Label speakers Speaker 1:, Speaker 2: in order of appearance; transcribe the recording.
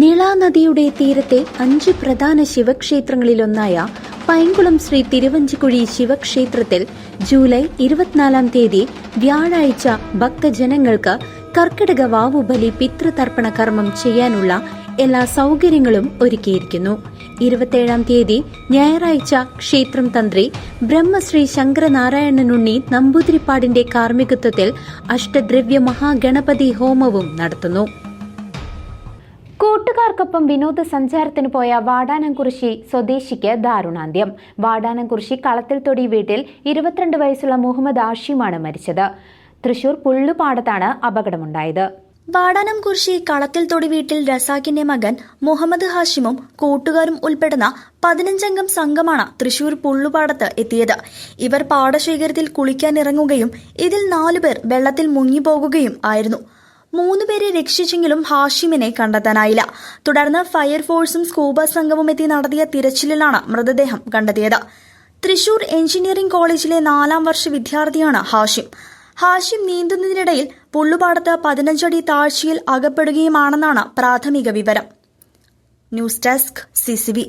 Speaker 1: നിള നദിയുടെ തീരത്തെ അഞ്ച് പ്രധാന ശിവക്ഷേത്രങ്ങളിലൊന്നായ പൈങ്കുളം ശ്രീ തിരുവഞ്ചിക്കുഴി ശിവക്ഷേത്രത്തിൽ ജൂലൈ ഇരുപത്തിനാലാം തീയതി വ്യാഴാഴ്ച ഭക്തജനങ്ങൾക്ക് കർക്കിടക വാവുബലി പിതൃതർപ്പണ കർമ്മം ചെയ്യാനുള്ള എല്ലാ സൗകര്യങ്ങളും ഒരുക്കിയിരിക്കുന്നു. ഇരുപത്തിയേഴാം തീയതി ഞായറാഴ്ച ക്ഷേത്രം തന്ത്രി ബ്രഹ്മശ്രീ ശങ്കരനാരായണനുണ്ണി നമ്പൂതിരിപ്പാടിന്റെ കാർമ്മികത്വത്തിൽ അഷ്ടദ്രവ്യ മഹാഗണപതി ഹോമവും നടത്തുന്നു. കൂട്ടുകാർക്കൊപ്പം വിനോദസഞ്ചാരത്തിന് പോയ വാടാനംകുറിശി സ്വദേശിക്ക് ദാരുണാന്ത്യം. വാടാനംകുറിശി കളത്തിൽ തൊടി വീട്ടിൽ ഇരുപത്തിരണ്ട് വയസ്സുള്ള മുഹമ്മദ് ആഷിയുമാണ് മരിച്ചത്. തൃശൂർ പുള്ളുപാടത്താണ് അപകടമുണ്ടായത്.
Speaker 2: വാടാനം കുർശി കളത്തിൽ തൊടി വീട്ടിൽ റസാഖിന്റെ മകൻ മുഹമ്മദ് ഹാഷിമും കൂട്ടുകാരും ഉൾപ്പെടുന്ന പതിനഞ്ചംഗം സംഘമാണ് തൃശൂർ പുള്ളുപാടത്ത് എത്തിയത്. ഇവർ പാടശേഖരത്തിൽ കുളിക്കാനിറങ്ങുകയും ഇതിൽ നാലുപേർ വെള്ളത്തിൽ മുങ്ങിപ്പോകുകയും ആയിരുന്നു. മൂന്നുപേരെ രക്ഷിച്ചെങ്കിലും ഹാഷിമിനെ കണ്ടെത്താനായില്ല. തുടർന്ന് ഫയർഫോഴ്സും സ്കൂബ സംഘവും എത്തി നടത്തിയ തിരച്ചിലിലാണ് മൃതദേഹം കണ്ടെത്തിയത്. തൃശൂർ എഞ്ചിനീയറിംഗ് കോളേജിലെ നാലാം വർഷ വിദ്യാർത്ഥിയാണ് ഹാഷിം. ഹാഷിം നീന്തുന്നതിനിടയിൽ പുള്ളുപാടത്ത് പതിനഞ്ചടി താഴ്ചയിൽ അകപ്പെടുകയുമാണെന്നാണ് പ്രാഥമിക വിവരം. News desk CCB